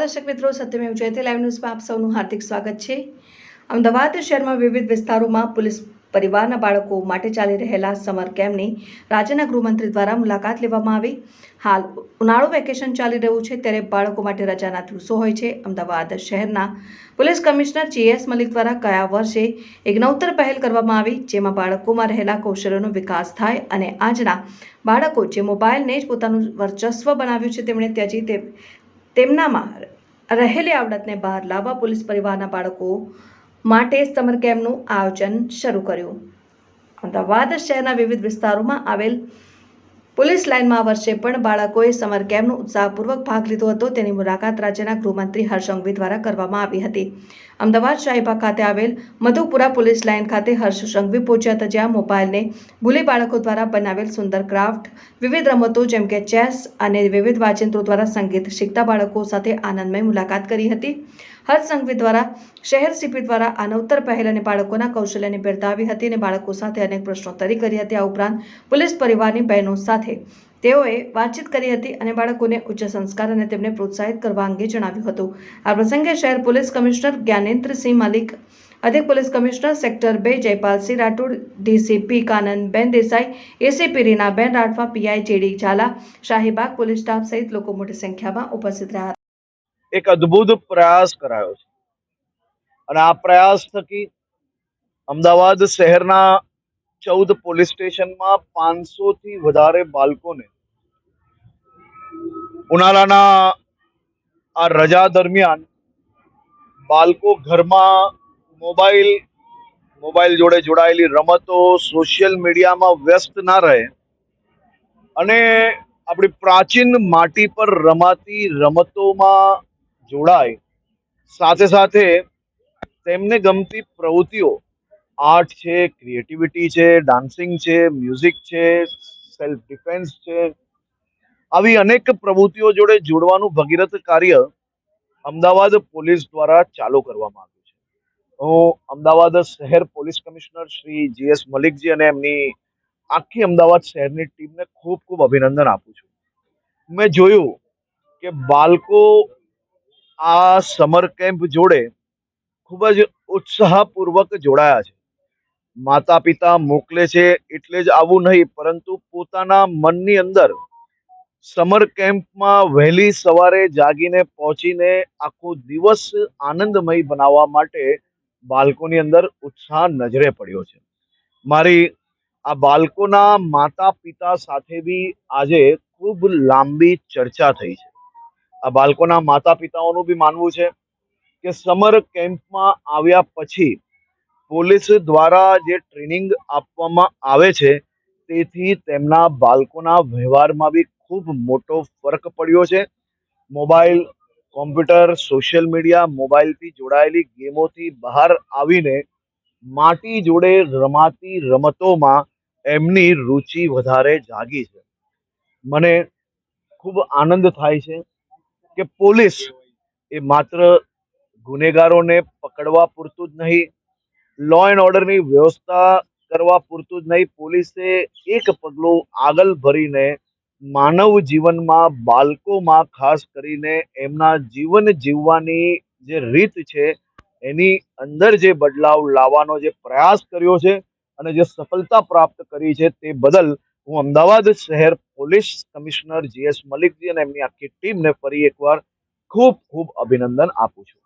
નમસ્કાર દર્શક મિત્રો, સત્યમેવ જયતે લાઈવ ન્યૂઝમાં આપ સૌનું હાર્દિક સ્વાગત છે. અમદાવાદ શહેરમાં વિવિધ વિસ્તારોમાં પોલીસ પરિવારના બાળકો માટે ચાલી રહેલા સમર કેમ્પની રાજ્યના ગૃહમંત્રી દ્વારા મુલાકાત લેવામાં આવી. હાલ ઉનાળુ વેકેશન ચાલી રહ્યું છે, ત્યારે બાળકો માટે રજાના દિવસો હોય છે. અમદાવાદ શહેરના પોલીસ કમિશનર જીએસ મલિક દ્વારા ગયા વર્ષે એક નવતર પહેલ કરવામાં આવી, જેમાં બાળકોમાં રહેલા કૌશલ્યોનો વિકાસ થાય અને આજના બાળકો જે મોબાઈલને જ પોતાનું વર્ચસ્વ બનાવ્યું છે, તેમણે ત્યજી તેમનામાં રહેલી આવડતને બહાર લાવવા પોલીસ પરિવારના બાળકો માટે સમર કેમ્પનું આયોજન શરૂ કર્યું. અમદાવાદ શહેરના વિવિધ વિસ્તારોમાં આવેલ પોલીસ લાઇનમાં વર્ષે પણ બાળકોએ સમર કેમ્પનો ઉત્સાહપૂર્વક ભાગ લીધો હતો. તેની મુલાકાત રાજ્યના ગૃહમંત્રી હર્ષ દ્વારા કરવામાં આવી હતી. અમદાવાદ શાહીબાગ ખાતે આવેલ મધુપુરા પોલીસ લાઇન ખાતે હર્ષ સંઘવી પહોંચ્યા હતા, જ્યાં મોબાઈલને ભૂલી બાળકો દ્વારા બનાવેલ સુંદર ક્રાફ્ટ, વિવિધ રમતો જેમ કે ચેસ અને વિવિધ વાચિંત્રો દ્વારા સંગીત શીખતા બાળકો સાથે આનંદમય મુલાકાત કરી હતી. હર્ષ સંઘવી દ્વારા, શહેર સીપી દ્વારા આ નવતર પહેલ અને બાળકોના કૌશલ્યને બિરદાવી હતી અને બાળકો સાથે અનેક પ્રશ્નોત્તરી કરી હતી. આ ઉપરાંત પોલીસ પરિવારની બહેનો સાથે તેઓએ વાતચીત કરી હતી અને બાળકોને ઉચ્ચ સંસ્કાર અને તેમને પ્રોત્સાહિત કરવા અંગે જણાવ્યું હતું. આ પ્રસંગે શહેર પોલીસ કમિશનર જ્ઞાનેન્દ્રસિંહ મલિક, અધિક પોલીસ કમિશનર સેક્ટર બે Jaypalsinh Rathod, DCP Kananben Desai, ACP Reenaben Rathva PI JD Zala, Shahibag police staff સહિત લોકો મોટી સંખ્યામાં ઉપસ્થિત રહ્યા એક અદ્ભુત પ્રયાસ કરાયો છે. અને આ પ્રયાસ થકી અમદાવાદ શહેરના ચૌદ પોલીસ સ્ટેશનમાં પાંચસો થી વધારે બાળકોને ઉનાળાના આ રજા દરમિયાન બાળકો ઘરમાં મોબાઈલ મોબાઈલ જોડે જોડાયેલી રમતો, સોશિયલ મીડિયામાં વ્યસ્ત ના રહે અને આપણી પ્રાચીન માટી પર રમાતી રમતોમાં જોડાય. સાથે સાથે તેમને ગમતી પ્રવૃત્તિઓ, આર્ટ છે, ક્રિએટિવિટી છે, ડાન્સિંગ છે, મ્યુઝિક છે સેલ્ફ ડિફેન્સ છે. આવી અનેક પ્રવૃત્તિઓ જોડે જોડવાનું ભગીરથ કાર્ય અમદાવાદ પોલીસ દ્વારા ચાલુ કરવામાં આવ્યું છે. હું અમદાવાદ શહેર police commissioner Shri GS Malikji અને એમની આખી અમદાવાદ શહેરની ટીમને ખૂબ ખૂબ અભિનંદન આપું છું. મેં જોયું કે બાળકો આ સમર કેમ્પ જોડે ખૂબ જ ઉત્સાહપૂર્વક જોડાયા છે. માતા પિતા મોકલે છે એટલે જ આવું નહીં, પરંતુ પોતાના મનની અંદર સમર કેમ્પમાં વહેલી સવારે જાગીને પહોંચીને આખો દિવસ આનંદમય બનાવવા માટે બાળકોની અંદર ઉત્સાહ નજરે પડ્યો છે. મારી આ બાળકોના માતા પિતા સાથે બી આજે ખૂબ લાંબી ચર્ચા થઈ છે. આ બાળકોના માતા પિતાઓનું બી માનવું છે કે સમર કેમ્પમાં આવ્યા પછી પોલીસ દ્વારા જે ટ્રેનિંગ આપવામાં આવે છે, તેથી તેમના બાળકોના વ્યવહારમાં બી ખૂબ મોટો ફરક પડ્યો છે. મોબાઈલ, કોમ્પ્યુટર, સોશિયલ મીડિયા, મોબાઈલથી જોડાયેલી ગેમોથી બહાર આવીને માટી જોડે રમાતી રમતોમાં એમની રુચિ વધારે જાગી છે. મને ખૂબ આનંદ થાય છે કે પોલીસ એ માત્ર ગુનેગારોને પકડવા પૂરતું જ નહીં લો એન્ડ ઓર્ડરની વ્યવસ્થા કરવા પૂરતું જ નહીં, પોલીસે એક પગલું આગળ ભરીને માનવ જીવનમાં બાળકોમાં ખાસ કરીને એમના જીવન જીવવાની જે રીત છે, એની અંદર જે બદલાવ લાવવાનો જે પ્રયાસ કર્યો છે અને જે સફળતા પ્રાપ્ત કરી છે તે બદલ હું અમદાવાદ શહેર પોલીસ કમિશનર જીએસ મલિકજી અને એમની આખી ટીમને ફરી એકવાર ખૂબ ખૂબ અભિનંદન આપું છું.